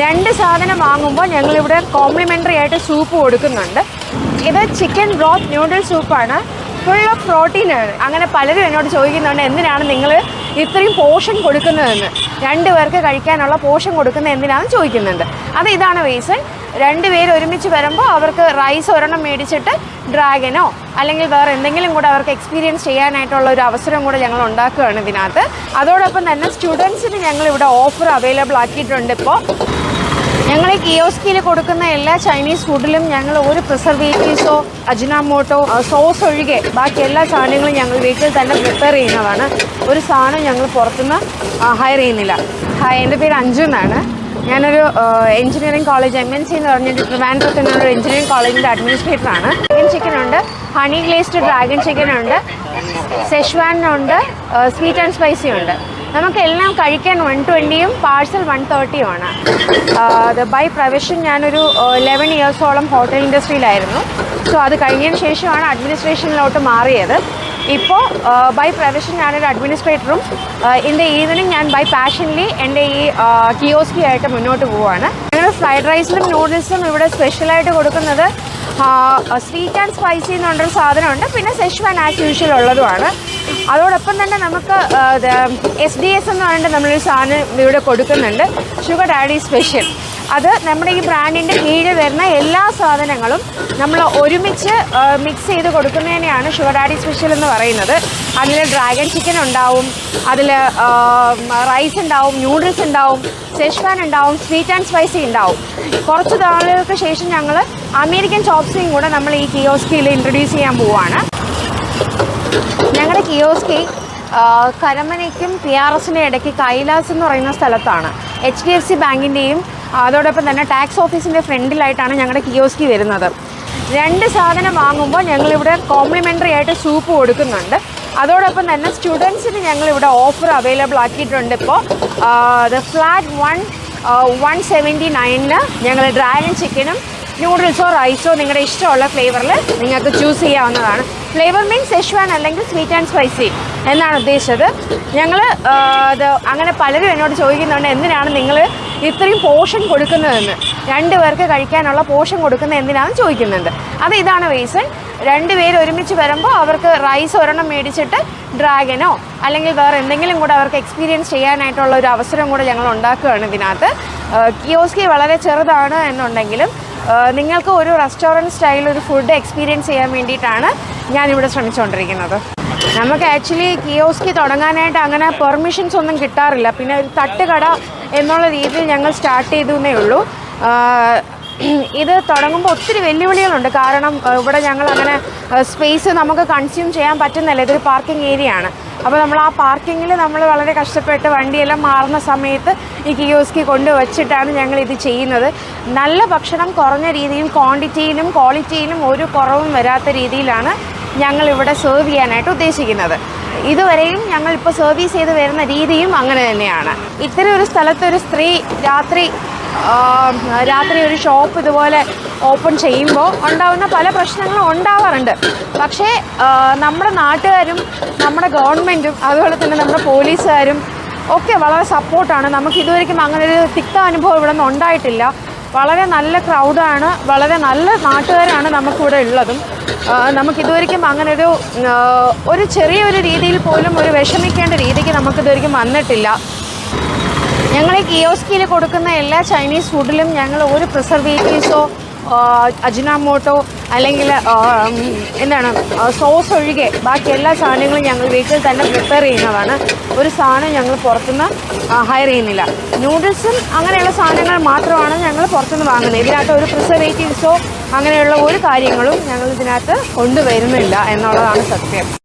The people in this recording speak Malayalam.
രണ്ട് സാധനം വാങ്ങുമ്പോൾ ഞങ്ങളിവിടെ കോംപ്ലിമെന്ററി ആയിട്ട് സൂപ്പ് കൊടുക്കുന്നുണ്ട്. ഇത് ചിക്കൻ ബ്രോത്ത് ന്യൂഡിൽ സൂപ്പാണ് ഫുൾ ഓഫ് പ്രോട്ടീനാണ് അങ്ങനെ പലരും എന്നോട് ചോദിക്കുന്നുണ്ട് എന്തിനാണ് നിങ്ങൾ ഇത്രയും പോഷൻ കൊടുക്കുന്നതെന്ന്? രണ്ട് പേർക്ക് കഴിക്കാനുള്ള പോഷൻ കൊടുക്കുന്നത് എന്തിനാണെന്ന് ചോദിക്കുന്നുണ്ട്. അത് ഇതാണ് റീസൺ രണ്ട് പേര് ഒരുമിച്ച് വരുമ്പോൾ അവർക്ക് റൈസ് ഒരെണ്ണം മേടിച്ചിട്ട് ഡ്രാഗനോ അല്ലെങ്കിൽ വേറെ എന്തെങ്കിലും കൂടെ അവർക്ക് എക്സ്പീരിയൻസ് ചെയ്യാനായിട്ടുള്ള ഒരു അവസരം കൂടെ ഞങ്ങൾ ഉണ്ടാക്കുകയാണ് ഇതിനകത്ത്. അതോടൊപ്പം തന്നെ സ്റ്റുഡൻസിന് ഞങ്ങൾ ഇവിടെ ഓഫർ അവൈലബിൾ ആക്കിയിട്ടുണ്ട് ഇപ്പോൾ ഞങ്ങൾ ഈ കിയോസ്കിയിൽ കൊടുക്കുന്ന എല്ലാ ചൈനീസ് ഫുഡിലും ഞങ്ങൾ ഒരു പ്രിസർവേറ്റീവ്സോ അജിനാമോട്ടോ സോസ് ഒഴികെ ബാക്കി എല്ലാ സാധനങ്ങളും ഞങ്ങൾ വീട്ടിൽ തന്നെ പ്രിപ്പയർ ചെയ്യുന്നതാണ്. ഒരു സാധനം ഞങ്ങൾ പുറത്തുനിന്ന് ഹയർ ചെയ്യുന്നില്ല. ഹായ് എന്റെ പേര് അഞ്ജു എന്നാണ്. ഞാനൊരു engineering college M N C എന്ന് പറഞ്ഞിട്ട് ട്രിവാൻഡ്രത്തിനുള്ള എഞ്ചിനീയറിംഗ് കോളേജിന്റെ അഡ്മിനിസ്ട്രേറ്ററാണ് ചിക്കൻ ചിക്കൻ ഉണ്ട് ഹണി ഗ്ലേസ്ഡ് ഡ്രാഗൺ ചിക്കൻ ഉണ്ട് സെഷ്വാനുണ്ട് സ്വീറ്റ് ആൻഡ് സ്പൈസി ഉണ്ട്. നമുക്കെല്ലാം കഴിക്കാൻ വൺ ട്വന്റിയും പാഴ്സൽ വൺ തേർട്ടിയുമാണ് അത് ബൈ പ്രൊഫഷൻ ഞാനൊരു ലെവൻ ഇയേഴ്സോളം ഹോട്ടൽ ഇൻഡസ്ട്രിയിലായിരുന്നു സോ അത് കഴിഞ്ഞതിന് ശേഷമാണ് അഡ്മിനിസ്ട്രേഷനിലോട്ട് മാറിയത്. ഇപ്പോൾ ബൈ പ്രൊഫഷൻ ഞാനൊരു അഡ്മിനിസ്ട്രേറ്ററും ഇൻ ദ ഈവനിങ് ഞാൻ ബൈ പാഷൻലി എന്റെ ഈ കിയോസ്കി ആയിട്ട് മുന്നോട്ട് പോവുകയാണ് ഞങ്ങൾ ഫ്രൈഡ് റൈസിലും നൂഡിൽസും ഇവിടെ സ്പെഷ്യലായിട്ട് കൊടുക്കുന്നത് സ്വീറ്റ് ആൻഡ് സ്പൈസി എന്ന് പറഞ്ഞൊരു സാധനമുണ്ട്. പിന്നെ സെഷ്വാൻ ആസ് യൂഷ്വൽ ഉള്ളതുമാണ്. അതോടൊപ്പം തന്നെ നമുക്ക് എസ് ഡി എസ് എന്ന് പറഞ്ഞിട്ട് നമ്മളൊരു സാധനം ഇവിടെ കൊടുക്കുന്നുണ്ട്. ഷുഗർ ഡാഡി സ്പെഷ്യൽ അത് നമ്മുടെ ഈ ബ്രാൻഡിന്റെ കീഴിൽ വരുന്ന എല്ലാ സാധനങ്ങളും നമ്മൾ ഒരുമിച്ച് മിക്സ് ചെയ്ത് കൊടുക്കുന്നതിനെയാണ് ഷുഗർ ഡാഡി സ്പെഷ്യൽ എന്ന് പറയുന്നത്. അതിൽ ഡ്രാഗൺ ചിക്കൻ ഉണ്ടാവും അതിൽ റൈസ് ഉണ്ടാവും നൂഡിൽസ് ഉണ്ടാവും സെഷ്വാൻ ഉണ്ടാവും സ്വീറ്റ് ആൻഡ് സ്പൈസി ഉണ്ടാവും. കുറച്ച് നാളുകൾക്ക് ശേഷം ഞങ്ങൾ അമേരിക്കൻ ചോപ്സിയും കൂടെ നമ്മൾ ഈ കിയോസ്കിയിൽ ഇൻട്രൊഡ്യൂസ് ചെയ്യാൻ പോവുകയാണ് ഞങ്ങളുടെ കിയോസ്കി കരമനയ്ക്കും പി ആർ എസിന്റെ ഇടയ്ക്ക് കൈലാസ് എന്ന് പറയുന്ന സ്ഥലത്താണ്. എച്ച് ഡി എഫ് സി ബാങ്കിന്റെയും അതോടൊപ്പം തന്നെ ടാക്സ് ഓഫീസിന്റെ ഫ്രണ്ടിലായിട്ടാണ് ഞങ്ങളുടെ കിയോസ്കി വരുന്നത്. രണ്ട് സാധനം വാങ്ങുമ്പോൾ ഞങ്ങളിവിടെ കോംപ്ലിമെന്ററി ആയിട്ട് സൂപ്പ് കൊടുക്കുന്നുണ്ട്. അതോടൊപ്പം തന്നെ സ്റ്റുഡൻസിന് ഞങ്ങളിവിടെ ഓഫർ അവൈലബിൾ ആക്കിയിട്ടുണ്ട് ഇപ്പോൾ the flat one one seventy നയനിന് ഞങ്ങൾ ഡ്രാഗൺ ചിക്കനും നൂഡിൽസോ റൈസോ നിങ്ങളുടെ ഇഷ്ടമുള്ള ഫ്ലേവറിൽ നിങ്ങൾക്ക് ചൂസ് ചെയ്യാവുന്നതാണ്. ഫ്ലേവർ മീൻസ് സെഷ്വാൻ അല്ലെങ്കിൽ സ്വീറ്റ് ആൻഡ് സ്പൈസി എന്നാണ് ഉദ്ദേശിച്ചത്. ഞങ്ങൾ അത് അങ്ങനെ പലരും എന്നോട് ചോദിക്കുന്നുണ്ട് എന്തിനാണ് നിങ്ങൾ ഇത്രയും പോഷൻ കൊടുക്കുന്നതെന്ന്. രണ്ട് പേർക്ക് കഴിക്കാനുള്ള പോഷൻ കൊടുക്കുന്ന എന്തിനാണെന്ന് ചോദിക്കുന്നുണ്ട്. അത് ഇതാണ് റീസൺ രണ്ട് പേര് ഒരുമിച്ച് വരുമ്പോൾ അവർക്ക് റൈസ് ഒരെണ്ണം മേടിച്ചിട്ട് ഡ്രാഗനോ അല്ലെങ്കിൽ വേറെ എന്തെങ്കിലും കൂടെ അവർക്ക് എക്സ്പീരിയൻസ് ചെയ്യാനായിട്ടുള്ള ഒരു അവസരം കൂടെ ഞങ്ങൾ ഉണ്ടാക്കുകയാണ് ഇതിനകത്ത്. കിയോസ്കി വളരെ ചെറുതാണ് എന്നുണ്ടെങ്കിലും നിങ്ങൾക്ക് ഒരു റെസ്റ്റോറന്റ് സ്റ്റൈൽ ഒരു ഫുഡ് എക്സ്പീരിയൻസ് ചെയ്യാൻ വേണ്ടിയിട്ടാണ് ഞാനിവിടെ ശ്രമിച്ചുകൊണ്ടിരിക്കുന്നത് നമുക്ക് ആക്ച്വലി കിയോസ്കി തുടങ്ങാനായിട്ട് അങ്ങനെ പെർമിഷൻസ് ഒന്നും കിട്ടാറില്ല. പിന്നെ ഒരു തട്ടുകട എന്നുള്ള രീതിയിൽ ഞങ്ങൾ സ്റ്റാർട്ട് ചെയ്തു എന്നേ ഉള്ളൂ ഇത് തുടങ്ങുമ്പോൾ ഒത്തിരി വെല്ലുവിളികളുണ്ട്. കാരണം ഇവിടെ ഞങ്ങൾ അങ്ങനെ സ്പേസ് നമുക്ക് കൺസ്യൂം ചെയ്യാൻ പറ്റുന്നില്ല. ഇതൊരു പാർക്കിംഗ് ഏരിയ ആണ്. അപ്പോൾ നമ്മൾ ആ പാർക്കിങ്ങിൽ നമ്മൾ വളരെ കഷ്ടപ്പെട്ട് വണ്ടിയെല്ലാം മാറുന്ന സമയത്ത് ഈ കിയോസ്കി കൊണ്ട് വച്ചിട്ടാണ് ഞങ്ങൾ ഇത് ചെയ്യുന്നത്. നല്ല ഭക്ഷണം കുറഞ്ഞ രീതിയിൽ ക്വാണ്ടിറ്റിയിലും ക്വാളിറ്റിയിലും ഒരു കുറവും വരാത്ത രീതിയിലാണ് ഞങ്ങൾ ഇവിടെ സെർവ് ചെയ്യാനായിട്ട് ഉദ്ദേശിക്കുന്നത്. ഇതുവരെയും ഞങ്ങൾ ഇപ്പോൾ സർവീസ് ചെയ്ത് വരുന്ന രീതിയും അങ്ങനെ തന്നെയാണ്. ഇത്തരം ഒരു സ്ഥലത്ത് ഒരു സ്ത്രീ രാത്രി രാത്രി ഒരു ഷോപ്പ് ഇതുപോലെ ഓപ്പൺ ചെയ്യുമ്പോൾ ഉണ്ടാകുന്ന പല പ്രശ്നങ്ങളും ഉണ്ടാവാറുണ്ട്. പക്ഷേ നമ്മുടെ നാട്ടുകാരും നമ്മുടെ ഗവൺമെന്റും അതുപോലെ തന്നെ നമ്മുടെ പോലീസുകാരും ഒക്കെ വളരെ സപ്പോർട്ടാണ്. നമുക്ക് ഇതുവരെയും അങ്ങനെ ഒരു തിക്ത അനുഭവം ഇവിടെ നിന്ന് ഉണ്ടായിട്ടില്ല. വളരെ നല്ല ക്രൗഡാണ് വളരെ നല്ല നാട്ടുകാരാണ് നമുക്കിവിടെ ഉള്ളതും. നമുക്കിതുവരെയും അങ്ങനെ ഒരു ഒരു ചെറിയൊരു രീതിയിൽ പോലും ഒരു വിഷമിക്കേണ്ട രീതിക്ക് നമുക്കിതുവരെയും വന്നിട്ടില്ല. ഞങ്ങൾ ഈ കിയോസ്കിയിൽ കൊടുക്കുന്ന എല്ലാ ചൈനീസ് ഫുഡിലും ഞങ്ങൾ ഒരു പ്രിസർവേറ്റീവ്സോ അജിനാമോട്ടോ അല്ലെങ്കിൽ എന്താണ് സോസ് ഒഴികെ ബാക്കി എല്ലാ സാധനങ്ങളും ഞങ്ങൾ വീട്ടിൽ തന്നെ പ്രിപ്പയർ ചെയ്യുന്നതാണ്. ഒരു സാധനം ഞങ്ങൾ പുറത്തുനിന്ന് ഹയർ ചെയ്യുന്നില്ല. നൂഡിൽസും അങ്ങനെയുള്ള സാധനങ്ങൾ മാത്രമാണ് ഞങ്ങൾ പുറത്തുനിന്ന് വാങ്ങുന്നത്. ഇതിനകത്ത് ഒരു പ്രിസർവേറ്റീവ്സോ അങ്ങനെയുള്ള ഒരു കാര്യങ്ങളും ഞങ്ങൾ ഇതിനകത്ത് കൊണ്ടുവരുന്നില്ല എന്നുള്ളതാണ് സത്യം.